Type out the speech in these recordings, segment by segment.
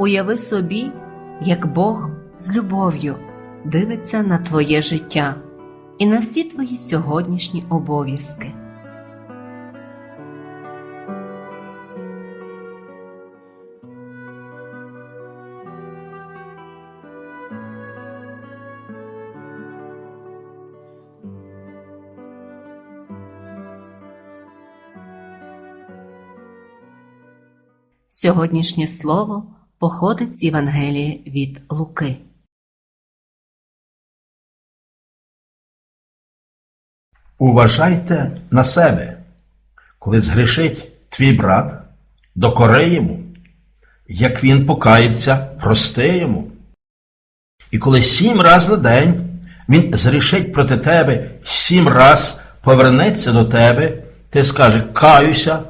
Уяви собі, як Бог з любов'ю дивиться на твоє життя і на всі твої сьогоднішні обов'язки. Сьогоднішнє слово походить з Євангелія від Луки. Уважайте на себе, коли згрішить твій брат, докори йому, як він покається, прости йому. І коли сім раз на день він зрішить проти тебе, сім раз повернеться до тебе, ти скаже каюся,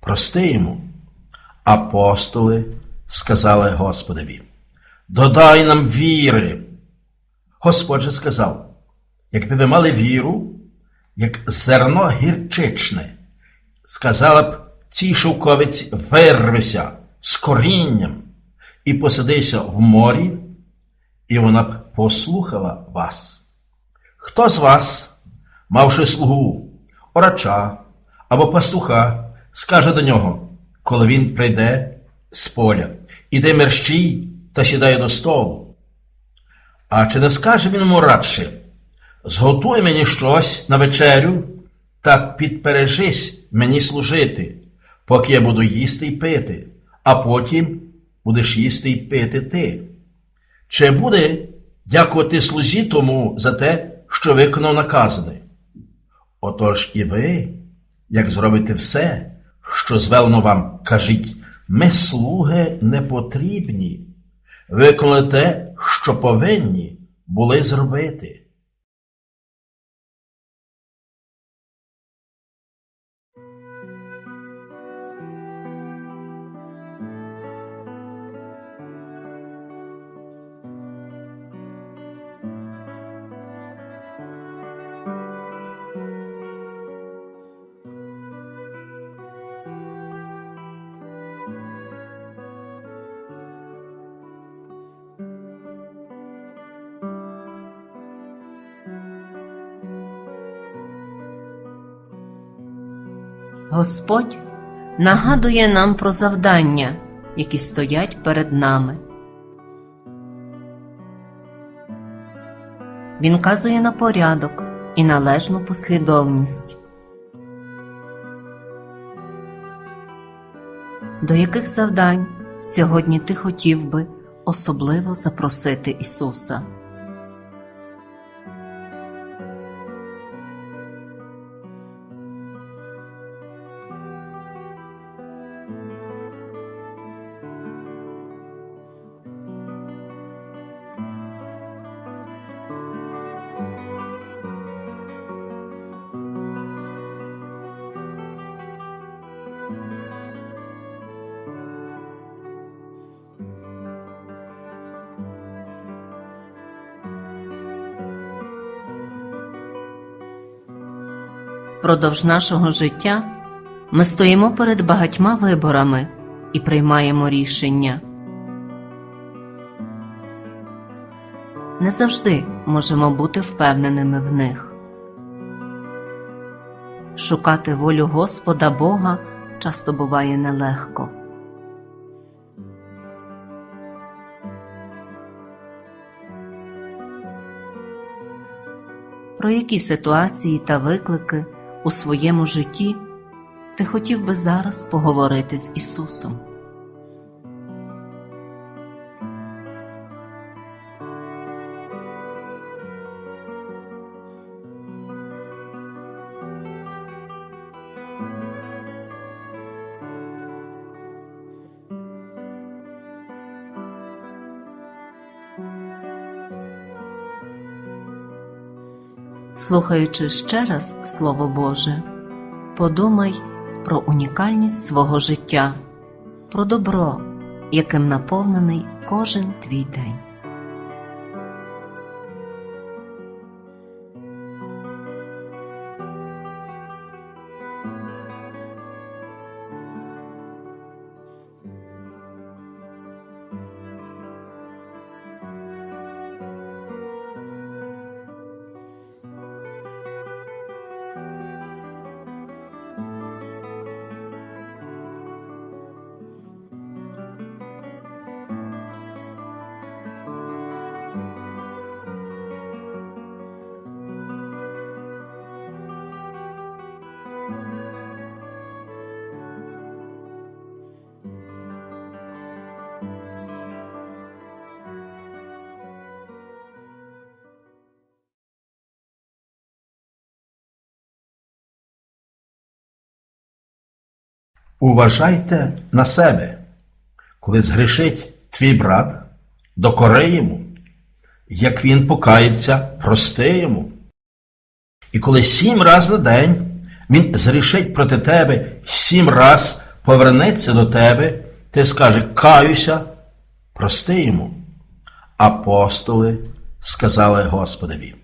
прости йому. Апостоли сказали Господові, додай нам віри. Господь же сказав, якби ви мали віру, як зерно гірчичне, сказала б цій шовковиці вирвися з корінням і посадися в морі, і вона б послухала вас. Хто з вас, мавши слугу, орача або пастуха, скаже до нього, коли він прийде з поля, іде мерщій та сідає до столу? А чи не скаже він йому радше, зготуй мені щось на вечерю та підпережись мені служити, поки я буду їсти й пити, а потім будеш їсти й пити ти. Чи буде дякувати слузі тому за те, що виконав наказане? Отож і ви, як зробите все, що звелено вам, кажіть, ми слуги не потрібні, те, що повинні були зробити. Господь нагадує нам про завдання, які стоять перед нами. Він казує на порядок і належну послідовність. До яких завдань сьогодні ти хотів би особливо запросити Ісуса? Продовж нашого життя ми стоїмо перед багатьма виборами і приймаємо рішення. Не завжди можемо бути впевненими в них. Шукати волю Господа Бога часто буває нелегко. Про які ситуації та виклики у своєму житті ти хотів би зараз поговорити з Ісусом? Слухаючи ще раз Слово Боже, подумай про унікальність свого життя, про добро, яким наповнений кожен твій день. Уважайте на себе, коли згрішить твій брат, докори йому, як він покається, прости йому. І коли сім раз на день він зрішить проти тебе, сім раз повернеться до тебе, ти скаже каюся, прости йому. Апостоли сказали Господові,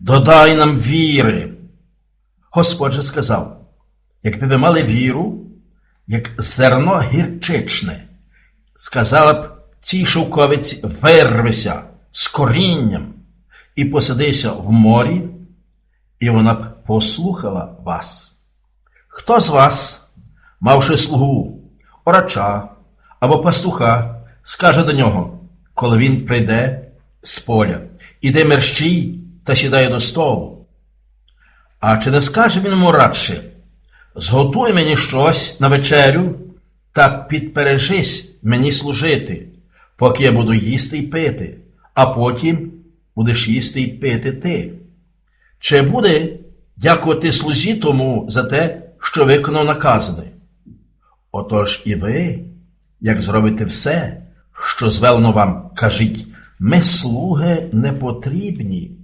додай нам віри. Господь же сказав, якби ви мали віру, як зерно гірчичне, сказала б цій шовковиці вирвися з корінням і посадися в морі, і вона б послухала вас. Хто з вас, мавши слугу, орача або пастуха, скаже до нього, коли він прийде з поля, іде мерщій та сідає до столу? А чи не скаже він йому радше, зготуй мені щось на вечерю та підпережись мені служити, поки я буду їсти й пити, а потім будеш їсти й пити ти. Чи буде дякувати слузі тому за те, що виконав наказане? Отож і ви, як зробите все, що звелено вам, кажіть, ми, слуги, не потрібні,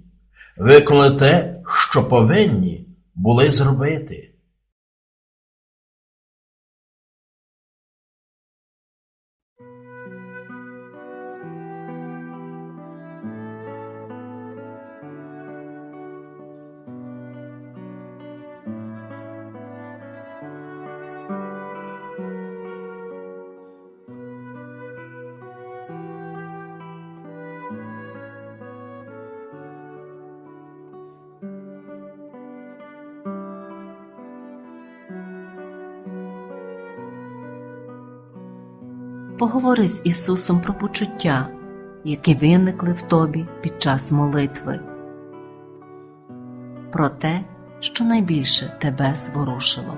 виконали те, що повинні були зробити. Поговори з Ісусом про почуття, які виникли в тобі під час молитви, про те, що найбільше тебе зворушило.